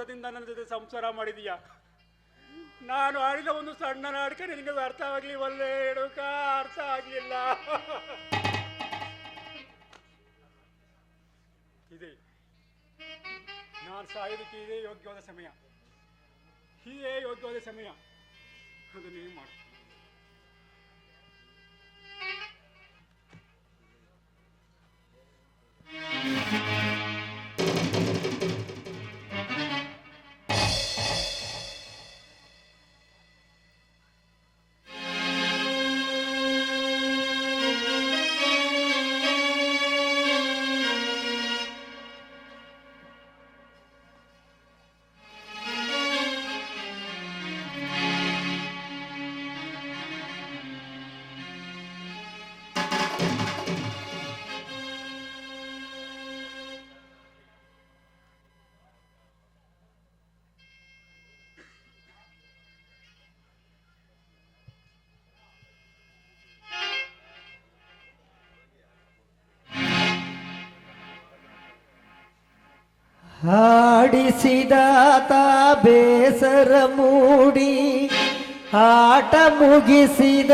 ವರ್ಷದಿಂದ ನನ್ನ ಜೊತೆ ಸಂಸಾರ ಮಾಡಿದೀಯ? ನಾನು ಆಡಿದ ಒಂದು ಸಣ್ಣ ನಾಟಕ ನಿನಗೆ ಅರ್ಥವಾಗ್ಲಿ ಒಳ್ಳೆ ಹೇಳುಕ ಅರ್ಥ ಆಗ್ಲಿಲ್ಲ. ಇದೆ. ನಾನು ಸಾಯೋದಕ್ಕೆ ಇದೇ ಯೋಗ್ಯವಾದ ಸಮಯ. ಇದೇ ಯೋಗ್ಯವಾದ ಸಮಯ. ಅದನ್ನು ನೀವು ಮಾಡು ಹಾಡಿಸಿದಾತ ಬೇಸರ ಮೂಡಿ, ಆಟ ಮುಗಿಸಿದ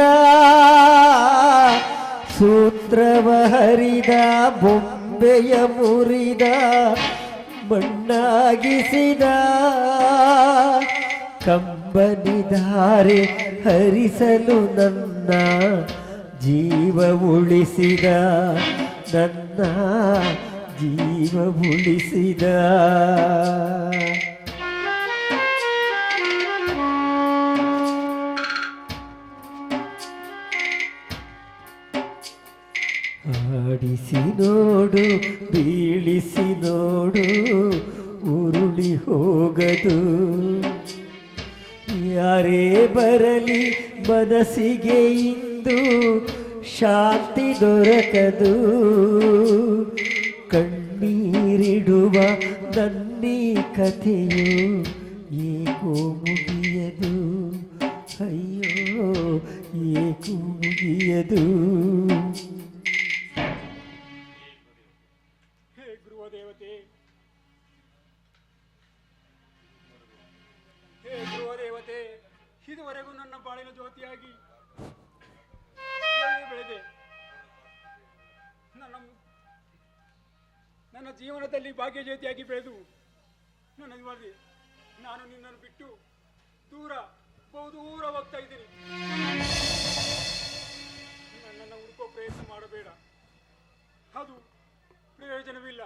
ಸೂತ್ರವ ಹರಿದ, ಬೊಂಬೆಯ ಮುರಿದ, ಮಣ್ಣಾಗಿಸಿದ. ಕಂಬನಿಧಾರೆ ಹರಿಸಲು ನನ್ನ ಜೀವ ಉಳಿಸಿದ, ನನ್ನ ಜೀವ ಉಳಿಸಿದ. ಆಡಿಸಿ ನೋಡು ಬೀಳಿಸಿ ನೋಡು ಉರುಳಿ ಹೋಗದು. ಯಾರೇ ಬರಲಿ ಮನಸ್ಸಿಗೆ ಇಂದು ಶಾಂತಿ ದೊರಕದು. ಕಣ್ಣೀರಿಡುವ ನನ್ನಿ ಕಥೆಯು ಏಕೋ ಮುಗಿಯದು. ಅಯ್ಯೋ ಏಕೋ ಮುಗಿಯದು. ದೇವತೆ ಇದುವರೆಗೂ ನನ್ನ ಬಾಳಿನ ಜ್ಯೋತಿಯಾಗಿ ನನ್ನ ಜೀವನದಲ್ಲಿ ಭಾಗ್ಯ ಜ್ಯೋತಿಯಾಗಿ ಬೆಳೆದು ನನ್ನ ಮಾಡಿ ನಾನು ನಿನ್ನನ್ನು ಬಿಟ್ಟು ದೂರ, ಬಹುದೂರ ಹೋಗ್ತಾ ಇದ್ದೀನಿ. ನನ್ನನ್ನು ಹುಡುಕೋ ಪ್ರಯತ್ನ ಮಾಡಬೇಡ. ಅದು ಪ್ರಯೋಜನವಿಲ್ಲ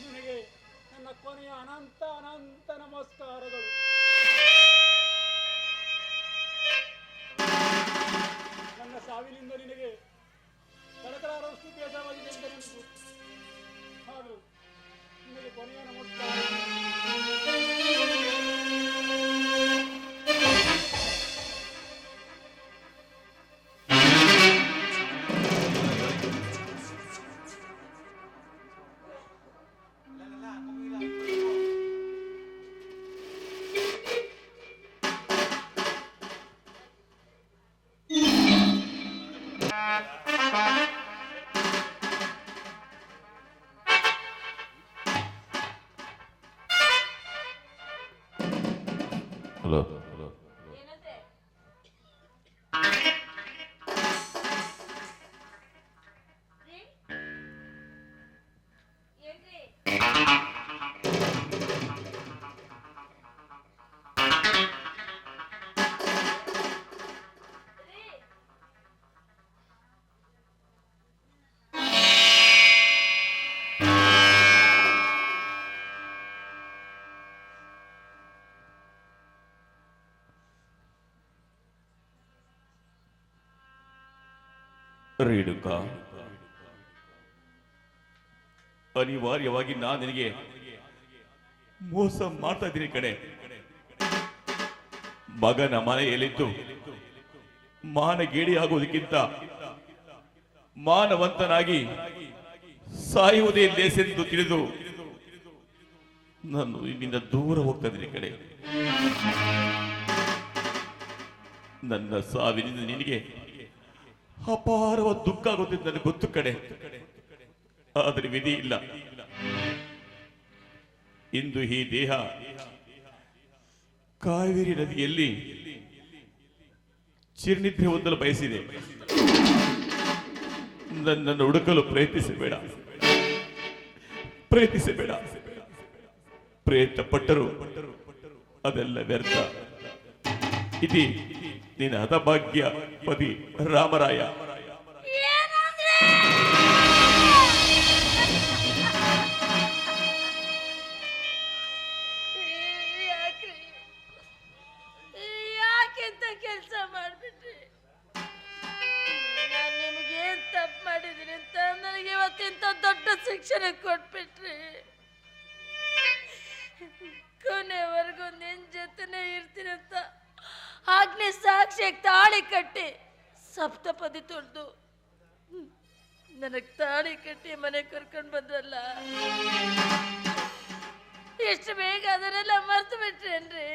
ನಿನಗೆ ನನ್ನ ಕೊನೆಯ ಅನಂತ ಅನಂತ ನಮಸ್ಕಾರಗಳು. ನನ್ನ ಸಾವಿನಿಂದ ನಿನಗೆ হলো ರೇಣುಕ ಅನಿವಾರ್ಯವಾಗಿ ನಾನು ನಿನಗೆ ಮೋಸ ಮಾಡ್ತಾ ಇದ್ದೀನಿ ಕಡೆ ಮಗನ ಮನೆಯಲ್ಲಿದ್ದು ಮಾನಗೇಡಿ ಆಗುವುದಕ್ಕಿಂತ ಮಾನವಂತನಾಗಿ ಸಾಯುವುದೇ ಲೇಸೆಂದು ತಿಳಿದು ನಾನು ಇಲ್ಲಿಂದ ದೂರ ಹೋಗ್ತಾ ಇದ್ದೀನಿ ಕಡೆ ನನ್ನ ಸಾವಿನಿಂದ ನಿನಗೆ ಅಪಾರವಾದ ದುಃಖ ಆಗುತ್ತಿದೆ ನನಗೆ ಗೊತ್ತು ಕಡೆ ಆದರೆ ವಿಧಿ ಇಲ್ಲ. ಇಂದು ಈ ದೇಹ ಕಾವೇರಿ ನದಿಯಲ್ಲಿ ಚಿರ್ನಿದ್ರೆ ಹೊಂದಲು ಬಯಸಿದೆ. ನನ್ನನ್ನು ಹುಡುಕಲು ಪ್ರಯತ್ನಿಸಬೇಡ. ಪ್ರಯತ್ನಿಸಬೇಡ. ಪ್ರಯತ್ನ ಪಟ್ಟರು ಅದೆಲ್ಲ ವ್ಯರ್ಥ. ಇದಿ ನಿನ್ನ ಹತಭಾಗ್ಯ ಪತಿ ರಾಮರಾಯ. ಶಿಕ್ಷಣ ಕೊಟ್ಬಿಟ್ರಿ. ಕೊನೆವರೆಗೂ ನಿನ್ ಜೊತೆನೆ ಇರ್ತೀನಿ ಅಂತ ಆಗ್ನೇ ಸಾಕ್ಷಿ ತಾಳಿ ಕಟ್ಟಿ ಸಪ್ತಪದಿ ತೊಡ್ದು ನನಗ್ ತಾಳಿ ಕಟ್ಟಿ ಮನೆ ಕರ್ಕೊಂಡು ಬಂದ್ರಲ್ಲ? ಎಷ್ಟು ಬೇಗ ಅದನ್ನೆಲ್ಲ ಮರ್ತು ಬಿಟ್ರೇನ್ರಿ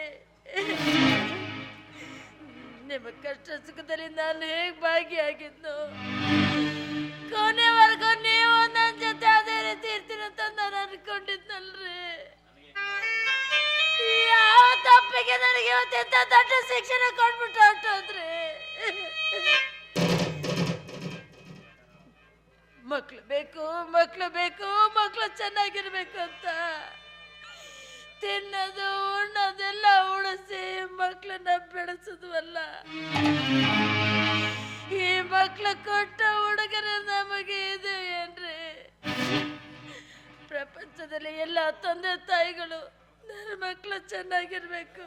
ನಿಮ್ಮ ಕಷ್ಟ ಸುಖದಲ್ಲಿ ನಾನು ಹೇಗ್ ಭಾಗಿಯಾಗಿದ್ನೋ? ಕೊನೆವರೆಗೂ ನೀವು ನನ್ನ ಜೊತೆ ಅದೇ ರೀತಿ ಇರ್ತೀರಂತ ನಾನು ಅನ್ಕೊಂಡಿದ್ನಲ್ರಿ. ತಪ್ಪಿಗೆ ನನಗೆ ಇವತ್ತೆಂತ ದೊಡ್ಡ ಶಿಕ್ಷಣ ಕೊಟ್ಬಿಟ್ಟು ಹೊರ್ಟೋದ್ರಿ ಮಕ್ಳು ಬೇಕು ಮಕ್ಳು ಬೇಕು, ಮಕ್ಳು ಚೆನ್ನಾಗಿರ್ಬೇಕು ಅಂತ. ತಿನ್ನೋದು, ಉಣ್ಣೋದೆಲ್ಲ ಉಳಿಸಿ ಮಕ್ಳನ್ನ ಬೆಳೆಸಿದ್ವಲ್ಲ. ಈ ಮಕ್ಳು ಕೊಟ್ಟ ಹುಡುಗರ ನಮಗೆ ಇದು ಏನ್ರಿ? ಪ್ರಪಂಚದಲ್ಲಿ ಎಲ್ಲ ತಂದೆ ತಾಯಿಗಳು ನನ್ನ ಮಕ್ಕಳು ಚೆನ್ನಾಗಿರ್ಬೇಕು.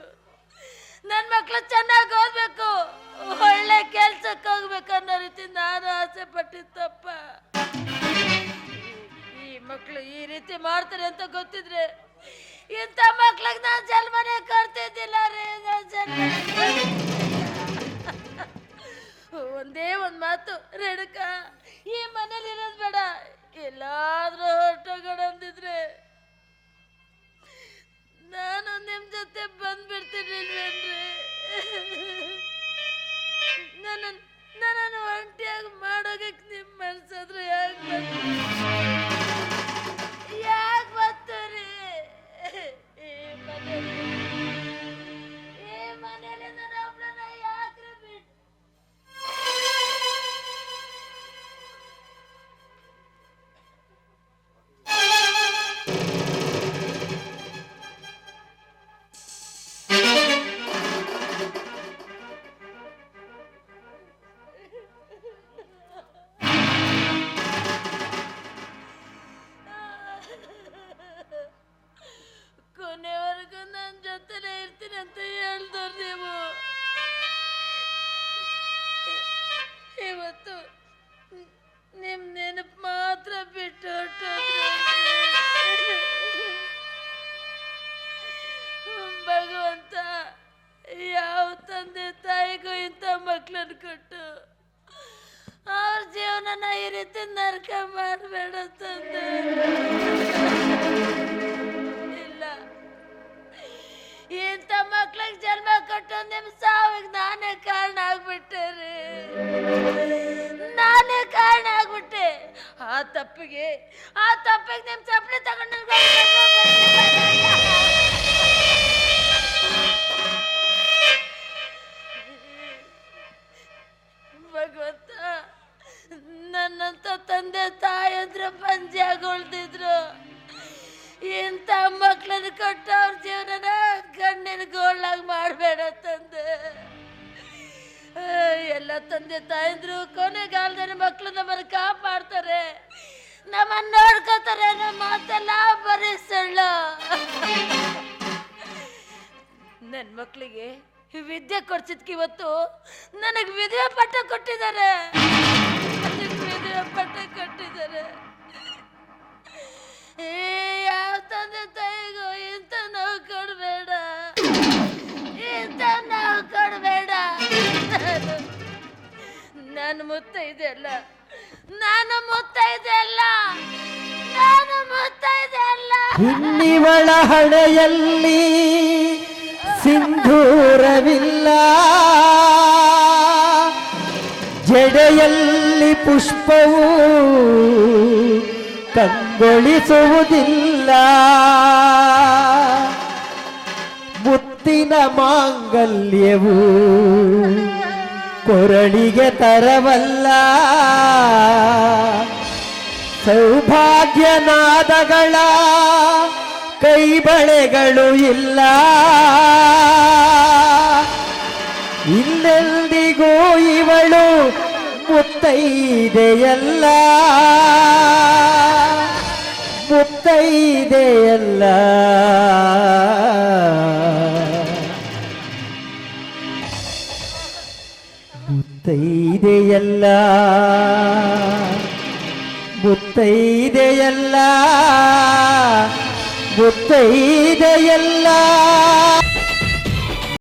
ನನ್ನ ಮಕ್ಕಳು ಚೆನ್ನಾಗಿ ಓದ್ಬೇಕು. ಒಳ್ಳೆ ಕೆಲ್ಸಕ್ಕೆ ಹೋಗ್ಬೇಕು ಅನ್ನೋ ರೀತಿ ನಾನು ಆಸೆ ಪಟ್ಟಿತ್ತಪ್ಪ ಈ ಮಕ್ಕಳು ಈ ರೀತಿ ಮಾಡ್ತಾರೆ ಅಂತ ಗೊತ್ತಿದ್ರೆ ಇಂಥ ಮಕ್ಳಿಗೆ ನಾನು ಜನ್ಮನೇ ಕೊಡ್ತಿದ್ದಿಲ್ಲ ರೀ, ನಾನ್ ಜನ್ಮನೇ ಒಂದೇ ಒಂದು ಮಾತು, ರೇಣುಕ, ಈ ಮನೇಲಿ ಇರೋದ್ ಬೇಡ. ಎಲ್ಲಾದ್ರೂ ಹೊರಟೋಗೋಣ ಅಂದಿದ್ರೆ ನಾನು ನಿಮ್ಮ ಜೊತೆ ಬಂದ್ಬಿಡ್ತಿರ್ಲಿಲ್ವೇನ್ರಿ? ನನ್ನ ನನ್ನನ್ನು ಒಂಟಿಯಾಗಿ ಮಾಡೋದಕ್ಕೆ ನಿಮ್ಮ ಮನ್ಸಾದ್ರೆ ಯಾಕೆ ಯಾಕೆ ಬರ್ತೀರಿ ಈ ಜೀವನನ ಈ ರೀತಿ ನರಕ ಮಾಡಬೇಡ ತಂದೆ. ಇಲ್ಲ. ಇಂಥ ಮಕ್ಳಿಗೆ ಜನ್ಮ ಕೊಟ್ಟು ನಿಮ್ ಸಾವಿಗೆ ನಾನೇ ಕಾರಣ ಆಗ್ಬಿಟ್ಟೆ ನಾನೇ ಕಾರಣ ಆಗ್ಬಿಟ್ಟೆ. ಆ ತಪ್ಪಿಗೆ ಆ ತಪ್ಪಿಗೆ ನಿಮ್ ಚಪ್ಪಲಿ ತಗೊಂಡು ತಂದೆ ತಾಯಂದ್ರು ಕೊನೆಗಾಲದಲ್ಲಿ ಮಕ್ಳು ನಮ್ಮನ್ನ ಕಾಪಾಡ್ತಾರೆ. ನಮ್ಮನ್ನ ನೋಡ್ಕೋತಾರೆ ನಮ್ಮ ಮಾತೆಲ್ಲ ಬರೀ ಸುಳ್ಳು. ನನ್ನ ಮಕ್ಕಳಿಗೆ ವಿದ್ಯೆ ಕೊಡ್ಸಿದ್ಕೆ ಇವತ್ತು ನನಗೆ ವಿದ್ಯಾ ಪಟ್ಟ ಕೊಟ್ಟಿದ್ದಾರೆ ವಿಧವೆ ಪಟ್ಟ ಮುತ್ತೈದೆ ಅಲ್ಲ ನಾನು ಮುತ್ತೈದೆ ಅಲ್ಲ ನಾನು ಮುತ್ತೈದೆ ಅಲ್ಲ ಹುಣ್ಣಿವಳ ಹಣೆಯಲ್ಲಿ ಸಿಂಧೂರವಿಲ್ಲ. ಜಡೆಯಲ್ಲಿ ಪುಷ್ಪವು ಕಂಗೊಳಿಸುವುದಿಲ್ಲ. ಮುತ್ತಿನ ಮಾಂಗಲ್ಯವು ಕೊರಳಿಗೆ ತರವಲ್ಲ. ಸೌಭಾಗ್ಯನಾದಗಳ ಕೈಬಳೆಗಳು ಇಲ್ಲ. ಇಲ್ಲೆಂದಿಗೂ ಇವಳು ಮುತ್ತೈದೆಯಲ್ಲ. ಮುತ್ತೈದೆಯಲ್ಲ. ಮುತ್ತೈದೆಯಲ್ಲ ಮುತ್ತೈದೆಯಲ್ಲ ಮುತ್ತೈದೆಯಲ್ಲ